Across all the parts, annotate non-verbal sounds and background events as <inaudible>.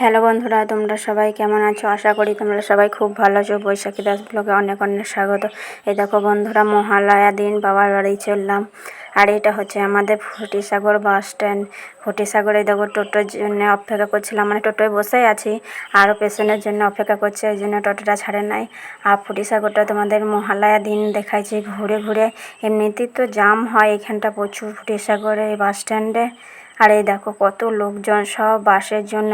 Hello বন্ধুরা, তোমরা সবাই কেমন আছো? আশা করি তোমরা সবাই খুব ভালো আছো। বৈশাখী দাস ব্লগে অনেক অনেক স্বাগত। এই দেখো বন্ধুরা, মহালয়া দিন, বাবার বাড়ি চললাম। আর এটা হচ্ছে আমাদের ফটিসাগর বাস স্ট্যান্ড। ফটিসাগরে দেখো টোটোর জন্য অপেক্ষা করছিলাম। মানে টোটোয় বসেই আছি, আরও পেশেন্টের জন্য অপেক্ষা করছে, এই জন্য টোটোটা ছাড়ে নাই। আর ফটিসাগরটা তোমাদের মহালয়া দিন দেখাইছি। ঘুরে ঘুরে এমনিতেই তো জাম হয় এখানটা প্রচুর ফটিসাগরে এই বাস স্ট্যান্ডে। আর এই দেখো কত লোকজন সব বাসের জন্য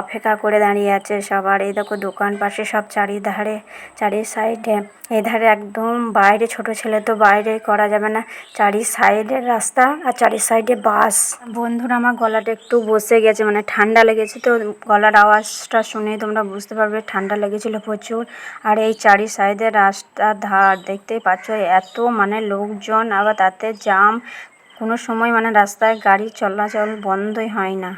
অপেক্ষা করে দাঁড়িয়ে আছে সবার। এই দেখো দোকান পাশে সব চারিধারে চারি সাইডে এধারে একদম বাইরে ছোট ছেলে তো বাইরে করা যাবে না। চারি সাইডের রাস্তা আর চারি সাইডে বাস। বন্ধুরা, আমার গলাটা একটু বসে গেছে মানে ঠান্ডা লেগেছে তো গলার আওয়াজটা শুনে তোমরা বুঝতে পারবে ঠান্ডা লেগেছিল প্রচুর। আর এই চারি সাইডের রাস্তার ধার দেখতেই পাচ্ছ, এত মানে লোকজন, আবার তাতে জাম কোনো সময় মানে রাস্তায় গাড়ি চলাচল বন্ধই হয় না।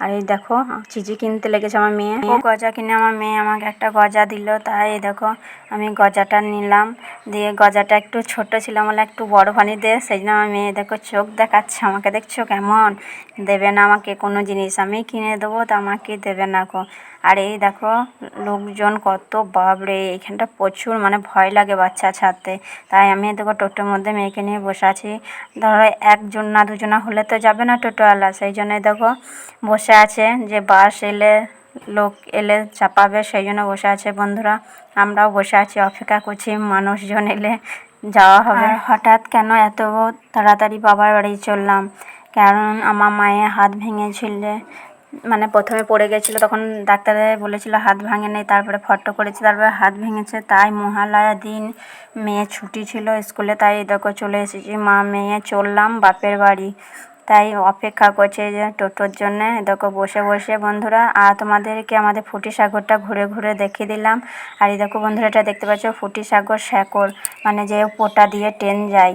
আর এই দেখো চিজি কিনতে লেগেছে আমার মেয়ে। গজা কিনে আমার মেয়ে আমাকে একটা গজা দিল। তাই দেখো, আমি গজাটা নিলাম। দিয়ে গজাটা একটু ছোট ছিল বলে একটু বড় পানি দে। সেই জন্য আমার মেয়ে দেখো, চোখ দেখাচ্ছে আমাকে। দেখছ কেমন? দেবে না আমাকে কোনো জিনিস। আমি কিনে দেবো তো আমাকে দেবে না কো। আর এই দেখো, লোকজন কত বাবরে এখানটা প্রচুর মানে ভয় লাগে বাচ্চা ছাড়তে। তাই আমি দেখো টোটোর মধ্যে মেয়েকে নিয়ে বসে আছি। ধরো একজন না দুজনা হলে তো যাবে না টোটোওয়ালা। সেই জন্য দেখো বসে আছে যে বাস এলে, লোক এলে চাপাবে, সেই জন্য বসে আছে বন্ধুরা। আমরাও বসে আছি, অপেক্ষা করছি মানুষজন এলে যাওয়া হবে। হঠাৎ কেন এত তাড়াতাড়ি বাবার বাড়ি চললাম? কারণ আমার মায়ের হাত ভেঙেছিলে। মানে প্রথমে পড়ে গেছিল, তখন ডাক্তারে বলেছিল হাত ভাঙে নেই, তারপরে ফটো করেছে, তারপরে হাত ভেঙেছে, তাই মহালয়া দিন মেয়ে ছুটি ছিল স্কুলে, তাই দেখো চলে এসেছি, মা মেয়ে চললাম বাপের বাড়ি। তাই অপেক্ষা করছে যে টোটোর জন্যে দেখো বসে বসে, বন্ধুরা, আর তোমাদেরকে আমাদের ফুটি সাগরটা ঘুরে ঘুরে দেখিয়ে দিলাম। আর এই দেখো বন্ধুরা, এটা দেখতে পাচ্ছ ফুটি সাগর শ্যাকর মানে যে পোটা দিয়ে ট্রেন যায়।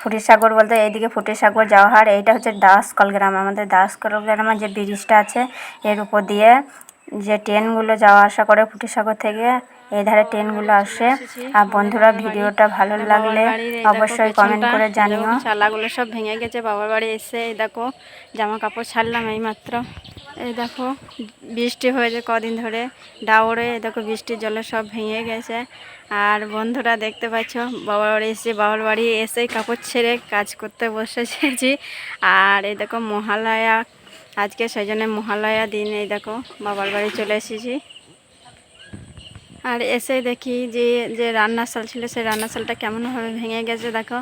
ফুটিসাগর বলতে এইদিকে ফুটিসাগর যাওয়া হয় এইটা হচ্ছে দাসকল গ্রাম। আমাদের দাসকল গ্রামে যে ব্রিজটা আছে এর উপর দিয়ে যে ট্রেনগুলো যাওয়া আসা করে ফুটিসাগর থেকে এই ধারে ট্রেনগুলো আসে। আর বন্ধুরা ভিডিওটা ভালো লাগলে অবশ্যই কমেন্ট করে জানিও। চালাগুলো সব ভেঙে গেছে বাবার বাড়ি এসে এই দেখো জামা কাপড় ছাড়লাম এই মাত্র এই দেখো, বৃষ্টি হয়েছে কদিন ধরে। ডাওরে দেখো বৃষ্টির জলে সব ভেঙে গেছে। আর বন্ধুরা দেখতে পাচ্ছ, বাবার বাড়ি এসে, বাবার বাড়ি এসে কাপড় ছেড়ে কাজ করতে বসেছি আর এই দেখো মহালয়া, আজকে সেই জন্য মহালয়া দিন, এই দেখো বাবার বাড়ি চলে এসেছি। আর এসে দেখি যে যে রান্নার সাল ছিল, সেই রান্নার সালটা কেমনভাবে ভেঙে গেছে, দেখো।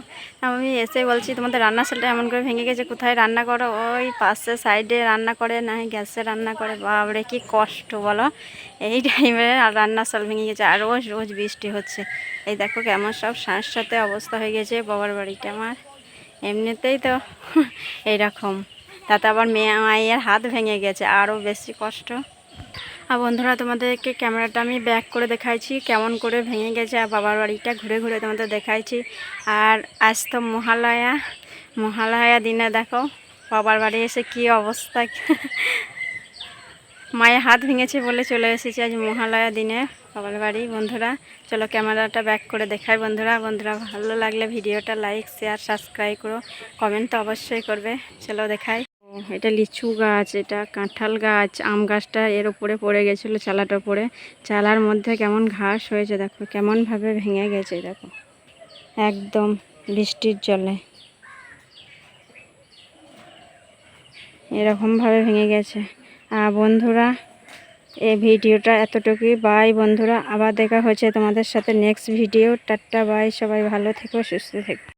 আমি এসে বলছি, তোমাদের রান্নার সালটা এমন করে ভেঙে গেছে, কোথায় রান্না করো? ওই পাশে সাইডে রান্না করে, না গ্যাসে রান্না করে বাবরে কি কষ্ট, বলো। এই টাইমে আর রান্নার সাল ভেঙে গেছে, আর রোজ রোজ বৃষ্টি হচ্ছে। এই দেখো কেমন সব শ্বাস সাথে অবস্থা হয়ে গেছে, বাবার বাড়িটা আমার। এমনিতেই তো <laughs> এইরকম। তাতে আবার মেয়ে, মায়ের হাত ভেঙে গেছে আরও বেশি কষ্ট। আর বন্ধুরা, তোমাদেরকে ক্যামেরাটা আমি ব্যাক করে দেখাইছি, কেমন করে ভেঙে গেছে আর বাবার বাড়িটা ঘুরে ঘুরে তোমাদের দেখাইছি। আর আজ তো মহালয়া মহালয়া দিনে দেখো, বাবার বাড়ি এসে কি অবস্থা। <laughs> মায়ের হাত ভেঙেছে বলে চলে এসেছি আজ মহালয়া দিনে বাবার বাড়ি। বন্ধুরা, চলো ক্যামেরাটা ব্যাক করে দেখাই বন্ধুরা। বন্ধুরা, ভালো লাগলে ভিডিওটা লাইক শেয়ার সাবস্ক্রাইব করো। কমেন্ট তো অবশ্যই করবে। চলো দেখাই। এটা লিচু গাছ, এটা কাঁঠাল গাছ, আম গাছটা এর উপরে পড়ে গেছিল, চালাটা পড়ে চালার মধ্যে কেমন ঘাস হয়েছে দেখো, কেমনভাবে ভেঙে গেছে দেখো। একদম বৃষ্টির জলে। এরকমভাবে ভেঙে গেছে। আর বন্ধুরা, এই ভিডিওটা এতটুকুই। বাই বন্ধুরা, আবার দেখা হচ্ছে তোমাদের সাথে নেক্সট ভিডিও। টাট্টা বাই, সবাই ভালো থেকো, সুস্থ থেকো।